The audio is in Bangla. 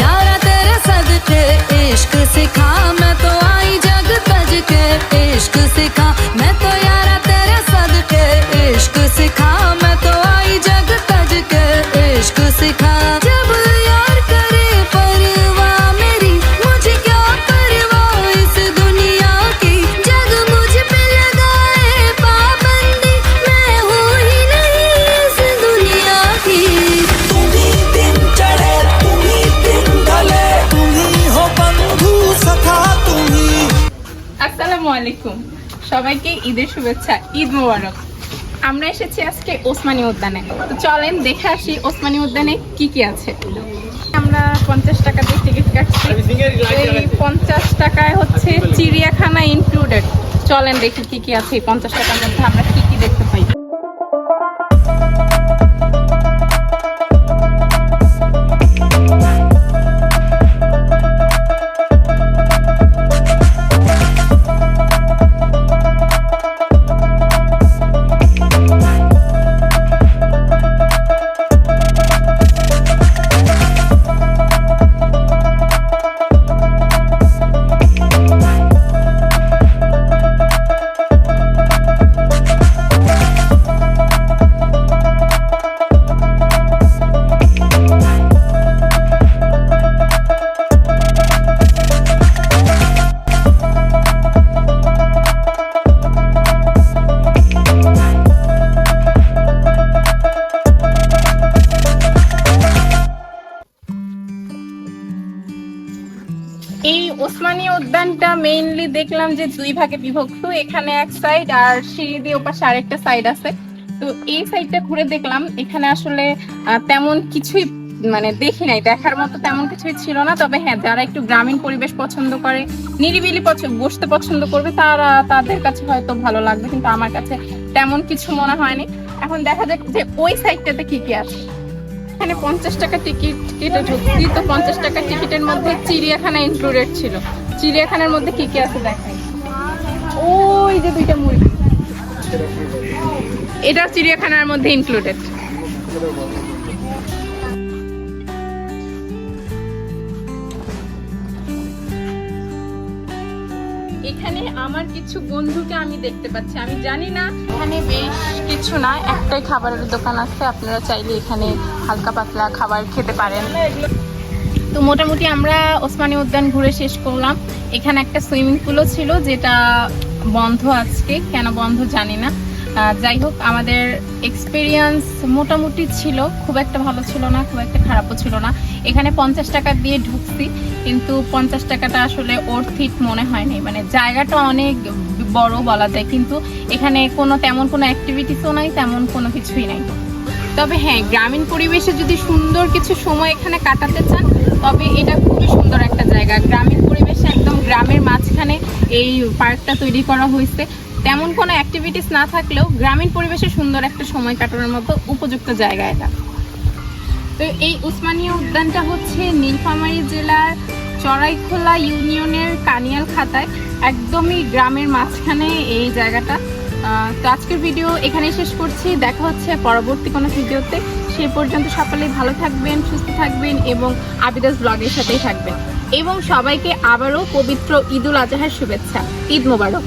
यारा तेरे सदके, इश्क सिखा, मैं तो आई जग तज के इश्क सिखा, मैं तो আসসালামু আলাইকুম। সবাইকে ঈদের শুভেচ্ছা ঈদ মোবারক। আমরা এসেছি আজকে ওসমানী উদ্যানে। তো চলেন দেখে আসি ওসমানী উদ্যানে কি কি আছে। আমরা পঞ্চাশ টাকা দিয়ে টিকিট কাটছি। এই পঞ্চাশ টাকায় হচ্ছে চিড়িয়াখানা ইনক্লুডেড চলেন দেখি কি কি আছে এই পঞ্চাশ টাকার মধ্যে। আমরা কি কি দেখতে পাই? ওসমানী উদ্যানটা মেইনলি দেখলাম যে দুই ভাগে বিভক্ত, এখানে এক সাইড আর সিঁড়ি দিয়ে ওপাশে আরেকটা সাইড আছে। তো এই সাইডটা ঘুরে দেখলাম, এখানে আসলে তেমন কিছুই মানে দেখি নাই, দেখার মতো তেমন কিছুই ছিল না। তবে হ্যাঁ যারা একটু গ্রামীণ পরিবেশ পছন্দ করে, নিরিবিলি বসতে পছন্দ করবে, তারা তাদের কাছে হয়তো ভালো লাগবে, কিন্তু আমার কাছে তেমন কিছু মনে হয়নি। এখন দেখা যাক যে ওই সাইডটাতে কি কি আছে। এখানে পঞ্চাশ টাকা টিকিট কেটে ঢুকছি তো পঞ্চাশ টাকা টিকিটের মধ্যে চিড়িয়াখানা ইনক্লুডেড ছিল। চিড়িয়াখানার মধ্যে কি কি আছে দেখাই? ওই যে দুইটা মুরগি এটাও চিড়িয়াখানার মধ্যে ইনক্লুডেড এখানে আমার কিছু বন্ধুকে আমি দেখতে পাচ্ছি। আমি জানি না, এখানে বেশ কিছু না, একটাই খাবারের দোকান আছে, আপনারা চাইলে এখানে হালকা পাতলা খাবার খেতে পারেন। তো মোটামুটি আমরা ওসমানী উদ্যান ঘুরে শেষ করলাম। এখানে একটা সুইমিং পুলও ছিল, যেটা বন্ধ আজকে, কেন বন্ধ জানি না। যাই হোক, আমাদের এক্সপিরিয়েন্স মোটামুটি ছিল। খুব একটা ভালো ছিল না, খুব একটা খারাপও ছিল না। এখানে পঞ্চাশ টাকা দিয়ে ঢুকছি, কিন্তু পঞ্চাশ টাকাটা আসলে অর্থিত মনে হয়নি। মানে জায়গাটা অনেক বড় বলা যায়, কিন্তু এখানে কোনো তেমন কোনো অ্যাক্টিভিটিসও নাই, তেমন কোনো কিছুই নাই। তবে হ্যাঁ গ্রামীণ পরিবেশে যদি সুন্দর কিছু সময় এখানে কাটাতে চান, তবে এটা খুবই সুন্দর একটা জায়গা। গ্রামীণ পরিবেশে একদম গ্রামের মাঝখানে এই পার্কটা তৈরি করা হয়েছে। তেমন কোনো অ্যাক্টিভিটিস না থাকলেও গ্রামীণ পরিবেশে সুন্দর একটা সময় কাটানোর মতো উপযুক্ত জায়গা এটা। তো এই উসমানিয়া উদ্যানটা হচ্ছে নীলফামারী জেলার চড়াইখোলা ইউনিয়নের কানিয়াল খাতায়, একদমই গ্রামের মাঝখানে এই জায়গাটা। তো আজকের ভিডিও এখানে শেষ করছি। দেখা হচ্ছে পরবর্তী কোনো ভিডিওতে। সেই পর্যন্ত সকলেই ভালো থাকবেন, সুস্থ থাকবেন এবং আবিদাস ব্লগের সাথেই থাকবেন। এবং সবাইকে আবারও পবিত্র ঈদুল আজহার শুভেচ্ছা। ঈদ মোবারক।